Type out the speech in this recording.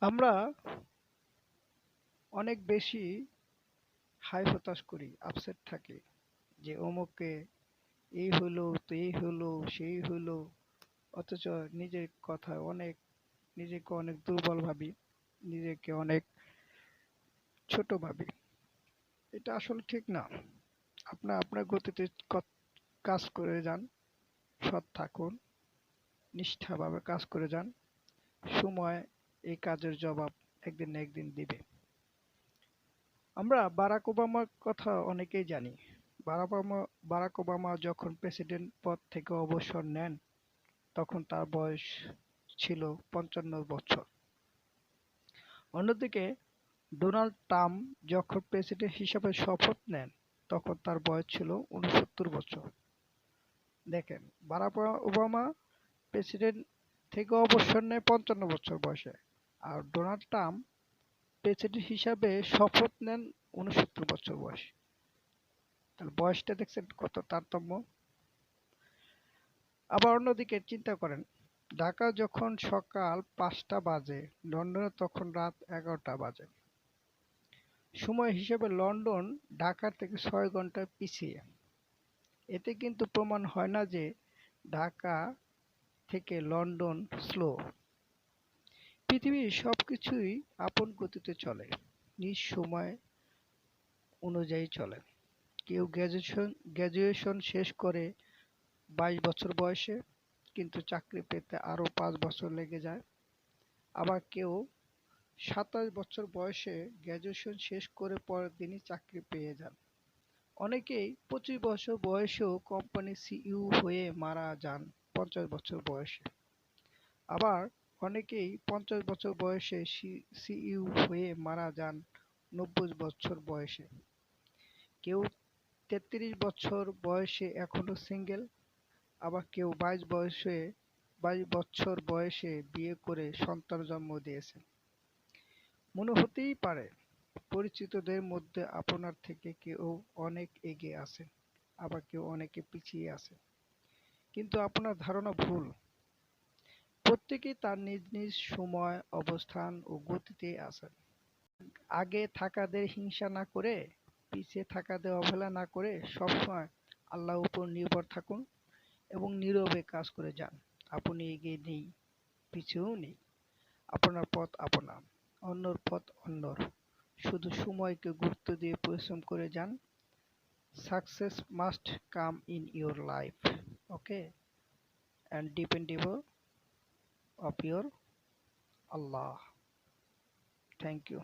আমরা অনেক বেশি হাই হতাশ করি আপসেট থাকি যে অমুককে এই হলো, তো এই হলো, সেই হলো, অথচ নিজের কথা অনেক, নিজেকে অনেক দুর্বল ভাবি, নিজেকে অনেক ছোট ভাবি। এটা আসলে ঠিক না। আপনার আপনার গতিতে কাজ করে যান, সৎ থাকুন, নিষ্ঠাভাবে কাজ করে যান। সময় এই কাজের জবাব একদিন না একদিন দিবে। আমরা বারাক ওবামার কথা অনেকেই জানি। বারাক ওবামা বারাক ওবামা যখন প্রেসিডেন্ট পদ থেকে অবসর নেন, তখন তার বয়স ছিল পঞ্চান্ন বছর। অন্যদিকে, ডোনাল্ড ট্রাম্প যখন প্রেসিডেন্ট হিসেবে শপথ নেন, তখন তার বয়স ছিল উনসত্তর বছর। দেখেন, বারাক ওবামা প্রেসিডেন্ট থেকে অবসর নেয় পঞ্চান্ন বছর বয়সে। আর ডোনাল্ড ট্রাম্প প্রেসিডেন্ট হিসাবে শপথ নেন উনসত্তর বছর বয়সে। তাহলে বয়সটা দেখছেন কত তারতম্য। আবার অন্যদিকে চিন্তা করেন, ঢাকা যখন সকাল পাঁচটা বাজে, লন্ডনে তখন রাত এগারোটা বাজে। সময় হিসেবে লন্ডন ঢাকা থেকে ছয় ঘণ্টা পিছিয়ে। এতে কিন্তু প্রমাণ হয় না যে ঢাকা থেকে লন্ডন স্লো। পৃথিবীর সবকিছুই আপন গতিতে চলে, নিজ সময় অনুযায়ী চলে। কেউ গ্র্যাজুয়েশন গ্র্যাজুয়েশন শেষ করে বাইশ বছর বয়সে, কিন্তু চাকরি পেতে আরও পাঁচ বছর লেগে যায়। আবার কেউ সাতাশ বছর বয়সে গ্র্যাজুয়েশন শেষ করে পরের দিনই চাকরি পেয়ে যান। অনেকেই পঁচিশ বছর বয়সেও কোম্পানির সিইও হয়ে মারা যান পঞ্চাশ বছর বয়সে। আবার অনেকেই পঞ্চাশ বছর বয়সে সিইও হয়ে মারা যান নব্বই বছর বয়সে। কেউ তেত্রিশ বছর বয়সে এখনও সিঙ্গেল, আবার কেউ বাইশ বয়সে, বাইশ বছর বয়সে বিয়ে করে সন্তান জন্ম দিয়েছেন। মনে হতেই পারে, পরিচিতদের মধ্যে আপনার থেকে কেউ অনেক এগিয়ে আছেন, আবার কেউ অনেকে পিছিয়ে আছে কিন্তু আপনার ধারণা ভুল। প্রত্যেকেই তার নিজ নিজ সময়, অবস্থান ও গতিতে আছেন আগে থাকাদের হিংসা না করে, পিছিয়ে থাকাদের অবহেলা না করে সবসময় আল্লাহর উপর নির্ভর থাকুন এবং নীরবে কাজ করে যান। আপনি এগিয়ে নেই পিছুও নেই। আপনার পথ আপনার, অন্যর পথ অন্যর। শুধু সময়কে গুরুত্ব দিয়ে পরিশ্রম করে যান। Success must come in your life okay and dependable of your Allah thank you